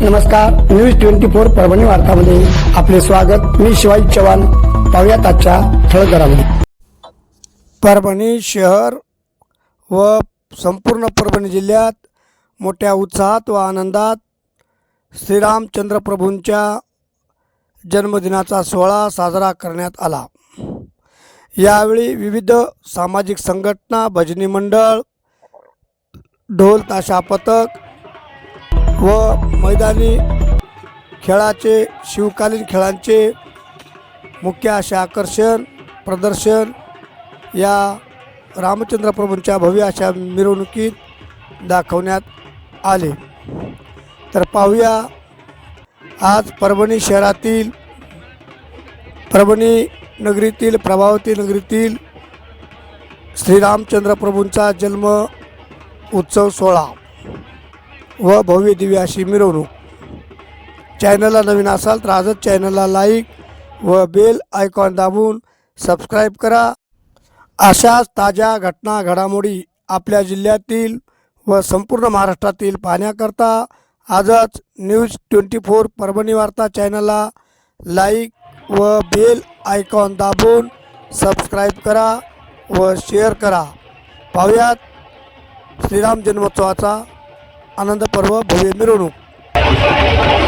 नमस्कार news twenty four Parbhani वार्तामध्ये आपले स्वागत. मी शिवाजी चव्हाण. पाहुयात आजच्या ठळक परभणी शहर व संपूर्ण परभणी जिल्ह्यात मोठ्या उत्साहात व आनंदात श्रीरामचंद्र प्रभूंच्या जन्मदिनाचा सोहळा साजरा करण्यात आला. यावेळी विविध सामाजिक संघटना भजनी मंडळ ढोल ताशा पथक व मैदानी खेळाचे शिवकालीन खेळांचे मुख्य असे आकर्षण प्रदर्शन या रामचंद्र प्रभूंच्या भव्य अशा मिरवणुकीत दाखवण्यात आले. तर पाहूया आज परभणी शहरातील परभणी नगरीतील प्रभावती नगरीतील श्रीरामचंद्र प्रभूंचा जन्म उत्सव सोहळा. व भव्य दिव्य अशी मिरवणूक. चॅनलला नवीन असाल तर आजच चॅनलला लाईक व बेल आयकॉन दाबून सबस्क्राईब करा. अशाच ताज्या घटना घडामोडी आपल्या जिल्ह्यातील व संपूर्ण महाराष्ट्रातील पाहण्याकरता आजच न्यूज ट्वेंटी फोर परभणी वार्ता चॅनलला लाईक व बेल आयकॉन दाबून सबस्क्राईब करा व शेअर करा. पाहुयात श्रीराम जन्मोत्सवाचा आनंद पर्व भव्य मिरवणूक